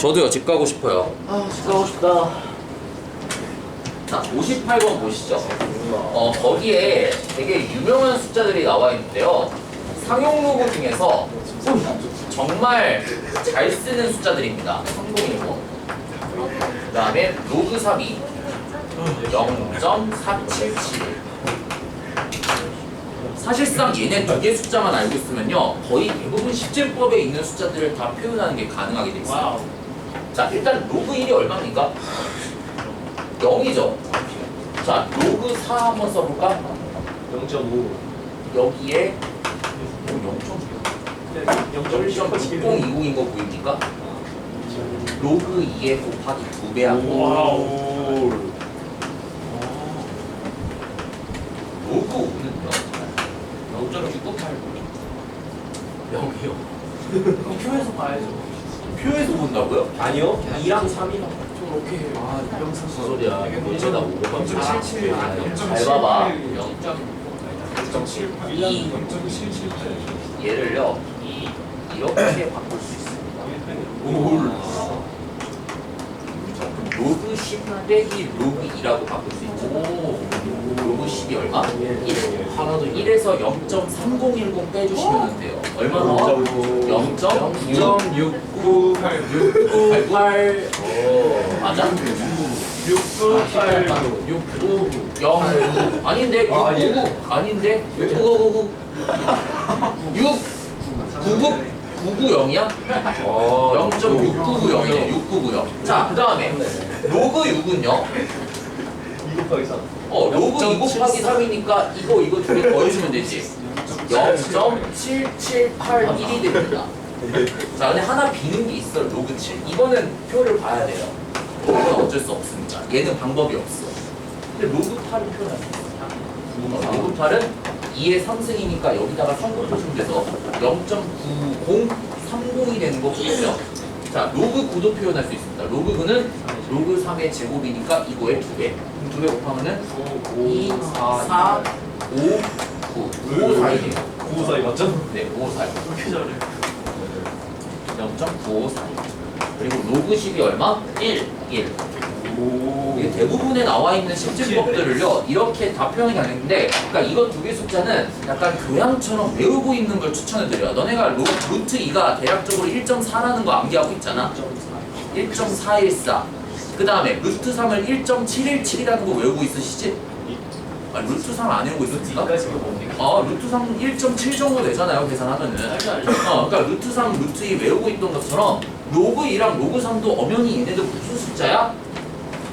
저도요 집 가고 싶어요. 아, 집 가고 싶다. 자 58번 보시죠. 어, 거기에 되게 유명한 숫자들이 나와 있는데요. 상용로고 중에서 정말 잘 쓰는 숫자들입니다. 3015 그 다음에 로그 3이 0.477 사실상 얘네 두 개 숫자만 알고 있으면요 거의 대부분 십제법에 있는 숫자들을 다 표현하는 게 가능하게 돼 있어요. 와우. 자 일단 로그 1이 얼마입니까? 0이죠. 자 로그 4 한번 써볼까? 0.5 여기에 0.6 0.020인 거 보입니까? 로그 2에 곱하기 2배 하고. 와우. 로그 5는 0.698 0이요? 그럼 표에서 봐야죠. 표에서 본다고요? 아니요. 2랑 3이요. 저렇게 해요. 아, 무슨 소리야. 문제다. 5번 77. 잘 봐봐. 0.78. 0.77. 얘를요. 이 이렇게 바꿀 수 있습니다. 올. 10빼기 로그 2라고 바꿀 수 있죠. 로그 10이 얼마? 1. 하나도 1에서 0.3010 빼주시면 돼요. 얼마나? 0.698 8 맞아? 698 6 0 아닌데 699 아닌데 699. 699. 6 99 990이야? 0.6990이네 6990. 자, 그 다음에 로그 6은요? 2 곱하기 3. 어, 로그 2 곱하기 3이니까 이거 이거 두 개 더해주면 되지. 0.7781이 됩니다. 자, 근데 하나 비는 게 있어, 로그 7. 이거는 표를 봐야 돼요. 로그는 어쩔 수 없습니다. 얘는 방법이 없어. 근데 로그 8은 표현할 수 있어. 로그 8은 2의 상승이니까 여기다가 3곱 표시돼서 0.9030이 되는 거 보이죠? 자, 로그 9도 표현할 수 있습니다. 로그 9는 로그 3의 제곱이니까 이거에 2배. 그럼 2배 곱하면은 52445954이 돼요. 5, 4이 맞죠? 네, 5, 4. 이렇게 잘해. 0.954. 그리고 로그 10이 얼마? 1, 1. 이게 대부분에 나와 있는 심증법들을요 이렇게 다 표현이 되는데 그러니까 이거 두개 숫자는 약간 교양처럼 외우고 있는 걸 추천해드려요. 너네가 루, 루트 2가 대략적으로 1.4라는 거 암기하고 있잖아. 1.414 그 다음에 루트 3을 1.717이라는 거 외우고 있으시지? 아 루트 3 안 외우고 있었니까? 아 루트 3 1.7 어, 정도 되잖아요 계산하면은. 어, 그러니까 루트 3 루트 2 외우고 있던 것처럼 로그 2랑 로그 3도 엄연히 얘네들 무슨 숫자야?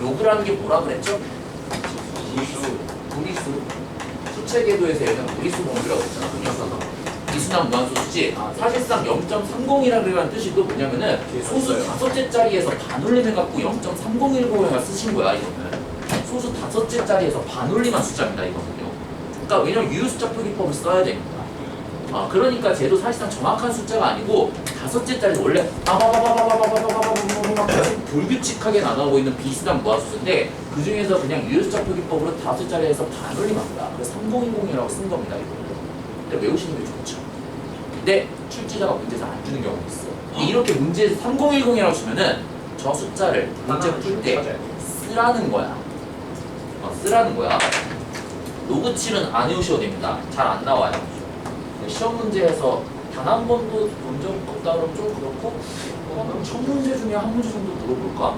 요구라는 게 뭐라 그랬죠? 무리수. 무리수. 수체 궤도에서 얘는 무리수 범위라고 했잖아. 분위수나 무한수 수지. 아, 사실상 0.30이라는 뜻이 또 뭐냐면은 소수 다섯째 자리에서 반올림해 갖고 0.3019가 쓰신 거야 이거는. 소수 다섯째 자리에서 반올림한 숫자입니다 이거는요. 그러니까 왜냐면 유효숫자 표기법을 써야 됩니다. 아, 그러니까 쟤도 사실상 정확한 숫자가 아니고 다섯째 자리 원래 빠바바바바바바바바바바 사실 불규칙하게 나가고 있는 비수단 무화수인데 그 중에서 그냥 유효수자 표기법으로 다섯 자리에서 다 놀림합니다. 그래서 3010이라고 쓴 겁니다. 이거. 근데 외우시는 게 좋죠. 근데 출제자가 문제에서 안 주는 경우가 있어. 요 이렇게 문제 3010이라고 치면은 저 숫자를 문제 풀 때 쓰라는 거야. 어, 쓰라는 거야. 로그 7은 안 외우셔도 됩니다. 잘 안 나와요. 시험 문제에서 단 한 번도 본적 없다 그러면 좀 그렇고 어, 그럼 첫 문제 중에 한 문제 정도 물어볼까?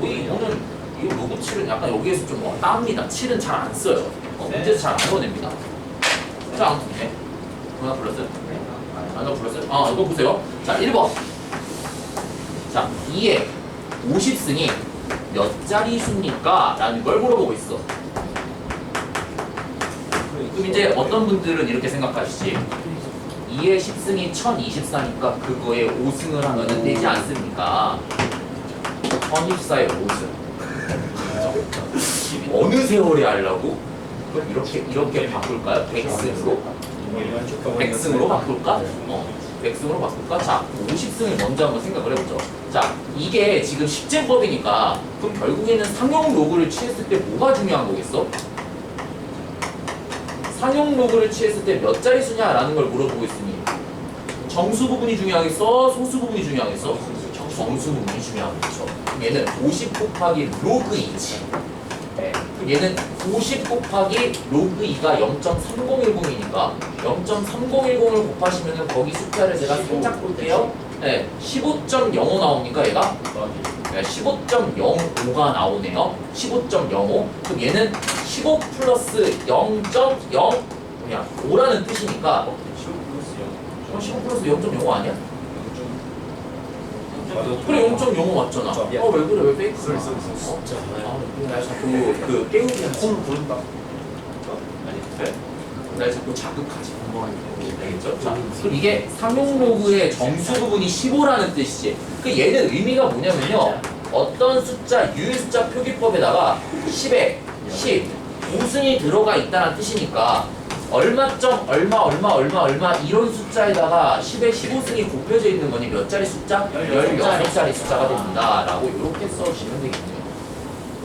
우리 오늘 이 로그 7은 약간 여기에서 좀 어, 땁니다. 7은 잘 안 써요. 어, 네. 문제에서 잘안 꺼냅니다. 자, 아무튼 네. 하나 불렀어요? 하나 불렀어요? 아, 이거 보세요. 자, 1번. 자, 2에 50승이 몇 자리 수입니까? 라는 걸 물어보고 있어. 그럼 이제 어떤 분들은 이렇게 생각하시지 2의 10승이 1024니까 그거에 5승을 하면 은 되지 않습니까? 1024에 5승 어느 세월에 하려고? 그럼 이렇게 이렇게 바꿀까요? 100승으로? 100승으로 바꿀까? 어 100승으로 바꿀까? 자 50승을 먼저 한번 생각을 해보죠 자 이게 지금 식재법이니까 그럼 결국에는 상용 로그를 취했을 때 뭐가 중요한 거겠어? 상용 로그를 취했을 때 몇 자리 수냐라는 걸 물어보고 있으니 정수 부분이 중요하겠어? 소수 부분이 중요하겠어? 정수 부분이 중요하겠죠. 얘는 50 곱하기 로그 2지. 네. 얘는 50 곱하기 로그 2가 0.3010이니까 0.3010을 곱하시면은 거기 숫자를 제가 살짝 볼게요. 네, 15.05 나옵니까 얘가? 네, 15.05가 나오네요. 15.05. 그럼 얘는 15 플러스 0.0 뭐냐 5라는 뜻이니까 15 플러스 0.05 아니야? 그래 0.05 맞잖아. 어왜 그래 왜 페이크? 쏠, 쏠, 쏠. 어, 자, 아, 나 자꾸 그 깨우기. 콩 부른다. 아니, 네? 날 자꾸 자극하지. 알겠죠? 자, 그럼 이게 상용 로그의 정수 부분이 15라는 뜻이지. 그 얘는 의미가 뭐냐면요. 어떤 숫자, 유일 숫자 표기법에다가 10에 10, 우승이 들어가 있다는 뜻이니까 얼마점 얼마 얼마 얼마 얼마 이런 숫자에다가 10에 15승이 곱혀져 있는 거니 몇 자리 숫자? 16자리 숫자가 됩니다. 라고 이렇게 써주시면 되겠네요.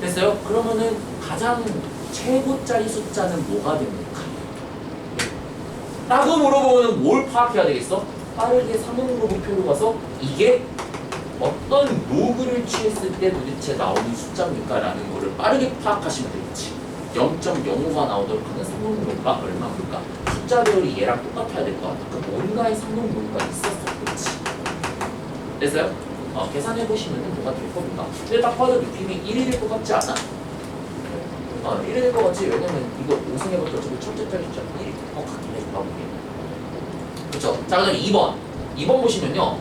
됐어요? 그러면은 가장 최고짜리 숫자는 뭐가 됩니까? 라고 물어보면 뭘 파악해야 되겠어? 빠르게 상용로그표로 가서 이게 어떤 로그를 취했을 때 도대체 나오는 숫자입니까? 라는 거를 빠르게 파악하시면 되겠지 0.05가 나오도록 하는 상용로그가 얼마입니까? 숫자 배열이 얘랑 똑같아야 될 것 같아 그 뭔가의 상용로그가 있었었겠지 됐어요? 어, 계산해보시면 뭐가 될 겁니다 근데 딱 봐도 느낌이 1이 될것 같지 않아? 어, 1이 될것 같지 왜냐면 이거 5승해봤자 저거 첫째 자리 숫자 1이 될것 같긴 해 봐보게. 그쵸? 자 그다음 2번. 2번 보시면요.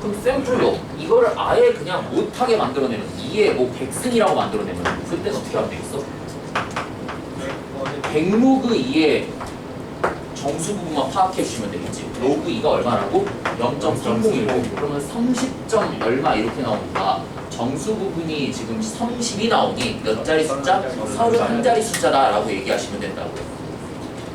그럼 샘플로 이거를 아예 그냥 못하게 만들어내면 2에 뭐 100승이라고 만들어내면 그때는 어떻게 하면 되겠어? 100로그 2의 정수 부분만 파악해 주시면 되겠지. 로그 2가 얼마라고? 0.3010 그러면 30 점 얼마 이렇게 나오니까 정수 부분이 지금 30이 나오니 몇 자리 숫자? 31자리 숫자다 라고 얘기하시면 된다고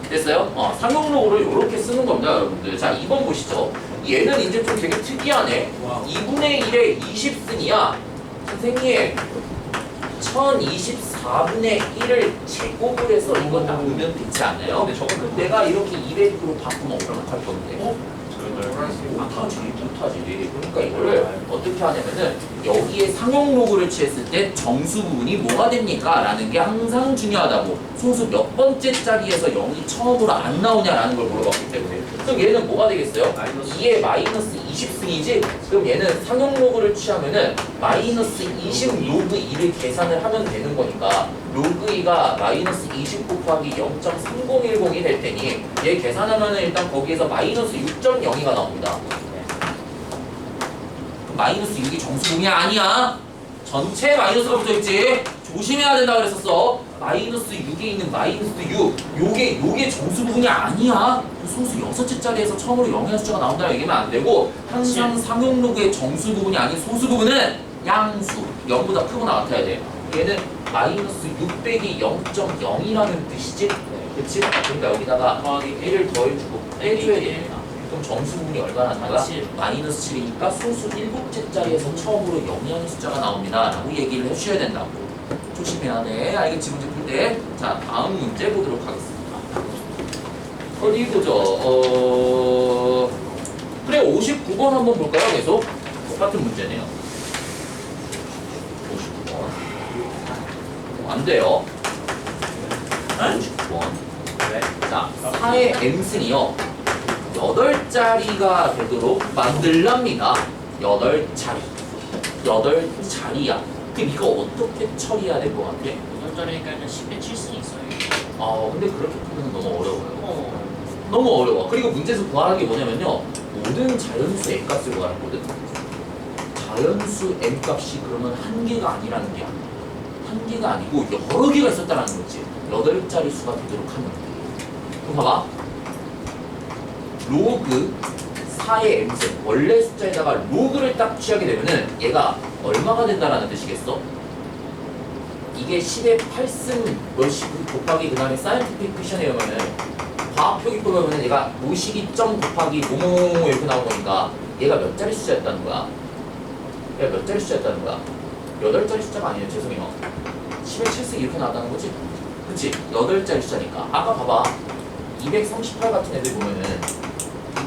됐어요? 어, 상용록으로 이렇게 쓰는 겁니다 여러분들 자 2번 보시죠 얘는 이제 좀 되게 특이하네 2분의 1에 20승이야 선생님 1024분의 1을 제곱을 해서 이거 나누면 되지 않아요? 그럼 내가 이렇게 200으로 바꾸면 어떡할 건데? 못하지 못하지 그러니까 이거를 어떻게 하냐면은 여기에 상용 로그를 취했을 때 정수 부분이 뭐가 됩니까? 라는 게 항상 중요하다고 소수 몇 번째 자리에서 0이 처음으로 안 나오냐라는 걸 물어봤기 때문에 그럼 얘는 뭐가 되겠어요? 2에 마이너스 20승이지? 그럼 얘는 상용 로그를 취하면은 마이너스 20 로그 2를 계산을 하면 되는 거니까 로그 2가 마이너스 20 곱하기 0.3010이 될 테니 얘 계산하면은 일단 거기에서 마이너스 6.02가 나옵니다. 마이너스 6이 정수공이 아니야. 전체 마이너스가 붙어있지. 조심해야 된다 그랬었어. 마이너스 6에 있는 마이너스 6. 요게 요게 정수 부분이 아니야. 그 소수 여섯째 자리에서 처음으로 영의 숫자가 나온다고 얘기하면 안 되고 항상 상용 로그의 정수 부분이 아닌 소수 부분은 양수 0보다 크거나 같아야 돼. 얘는 마이너스 6 빼기 0.0이라는 뜻이지. 그렇지? 그러니까 여기다가 1을 더해주고 빼줘야 됩니다. 그럼 정수 부분이 얼마나 나가? 마이너스 7이니까 소수 일곱째 자리에서 처음으로 영양의 숫자가 나옵니다. 라고 얘기를 해주셔야 된다고. 조심해야 돼. 알겠지? 문제 풀 때. 자, 다음 문제 보도록 하겠습니다. 어디 보죠? 어... 그래, 59번 한번 볼까요? 계속? 똑같은 문제네요. 59번. 안 돼요. 59번. 자, 4의 m승이요. 8자리가 되도록 만들랍니다. 8자리. 8자리야. 그럼 이거 어떻게 처리해야 될 것 같아? 8자리니까 일단 10에 7승 있어요. 아, 근데 그렇게 풀면 너무 어려워요. 어. 너무 어려워. 그리고 문제에서 구하는 게 뭐냐면요. 모든 자연수 m 값을 구하거든. 자연수 m 값이 그러면 한 개가 아니라는 게 아니야. 한 개가 아니고 여러 개가 있었다는 거지. 여덟 자리 수가 되도록 하면 돼. 그럼 봐봐. 로그 4의 m승 원래 숫자에다가 로그를 딱 취하게 되면은 얘가 얼마가 된다라는 뜻이겠어? 이게 10의 8승 몇십 곱하기 그 다음에 사이언티픽 픽션에 오면은 과학 표기법에 보면 얘가 모시기 점 곱하기 뭐뭐뭐 이렇게 나온 거니까 얘가 몇 자리 숫자였다는 거야? 얘가 몇 자리 숫자였다는 거야? 여덟 자리 숫자가 아니에요 죄송해요 10의 7승 이렇게 나왔다는 거지? 그치? 여덟 자리 숫자니까 아까 봐봐 238 같은 애들 보면은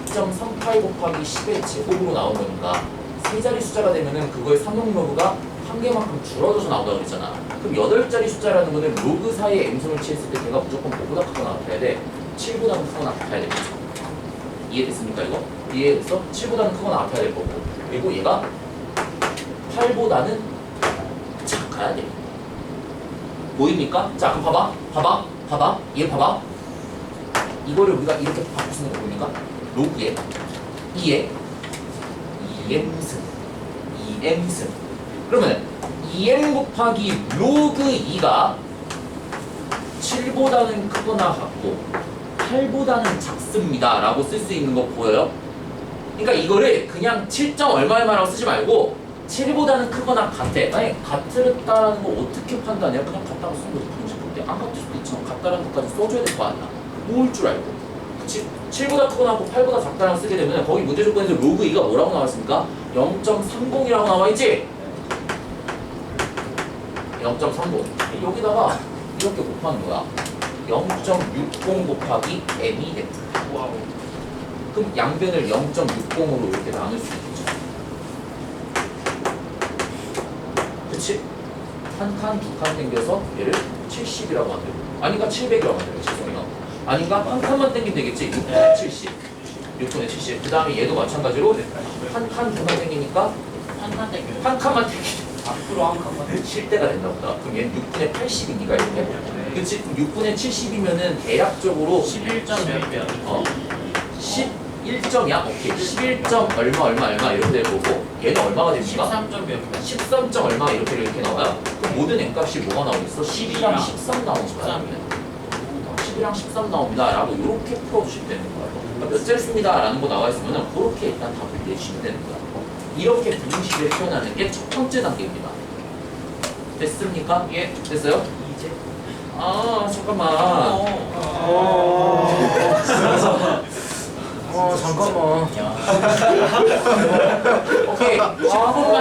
2.38 곱하기 10의 제곱으로 나오는 거니까 세 자리 숫자가 되면은 그거의 상용 로그가 한 개만큼 줄어들어서 나온다고 그랬잖아. 그럼 여덟 자리 숫자라는 거는 로그 사이에 m승을 취했을 때 걔가 무조건 뭐보다 크거나 같아야 돼. 7보다 크거나 같아야 돼. 이해됐습니까 이거? 이해됐어? 7보다는 크거나 같아야 될 거고 그리고 얘가 8보다는 작아야 돼. 보입니까? 자 그럼 봐봐 봐봐 봐봐 얘 봐봐 이거를 우리가 이렇게 있는 거 보니까 로그에 2에 2m승 2m승 그러면 2m 곱하기 로그 2가 7보다는 크거나 같고 8보다는 작습니다. 라고 쓸 수 있는 거 보여요? 그러니까 이거를 그냥 7점 얼마 얼마라고 쓰지 말고 7보다는 크거나 같아. 아니 같았다는 거 어떻게 판단해요? 그냥 같다고 쓴 거지. 방식 근데 안 같을 수도 있지만 같다는 것까지 써줘야 될 거 아니야. 모을 줄 알고. 그치? 7보다 크거나 하고 8보다 작다라고 쓰게 되면 거기 문제 조건에서 로그 2가 뭐라고 나왔습니까? 0.30이라고 나와있지? 0.30 여기다가 이렇게 곱하는 거야 0.60 곱하기 m이 돼 와우. 그럼 양변을 0.60으로 이렇게 나눌 수 있겠죠 그치? 한 칸, 두 칸 당겨서 얘를 70이라고 만들고 아닌가 700이라고 만들고 아닌가 한 칸만 당기면 되겠지 6분의 70 6분의 70 그 다음에 얘도 마찬가지로 한 칸, 두칸 당기니까 한칸 대교. 한 칸만 당기면 앞으로 한 칸만. 칠 때가 된다 보다. 그럼 얘는 6분의 80이니까 이렇게. 그치? 그럼 6분의 70이면은 대략적으로 11점 몇 몇. 어 11점이야? 오케이. 11점 얼마 얼마 얼마 이렇게 될 거고 얘는 얼마가 됩니까? 13점 몇 몇. 13점 얼마 이렇게 이렇게 나와요. 그럼 모든 n값이 뭐가 나오겠어? 12랑 13 나오는 거야. 12랑 13 나옵니다. 라고 이렇게 풀어주시면 되는 거야. 그러니까 몇 자리 씁니다. 라는 거 나와 있으면은 그렇게 일단 답을 내주시면 되는 거야. 이렇게 분식을 표현하는 게 첫 번째 단계입니다. 됐습니까? 예, 됐어요? 이제. 아, 잠깐만. 어. 어 잠깐만. 오케이. 10분만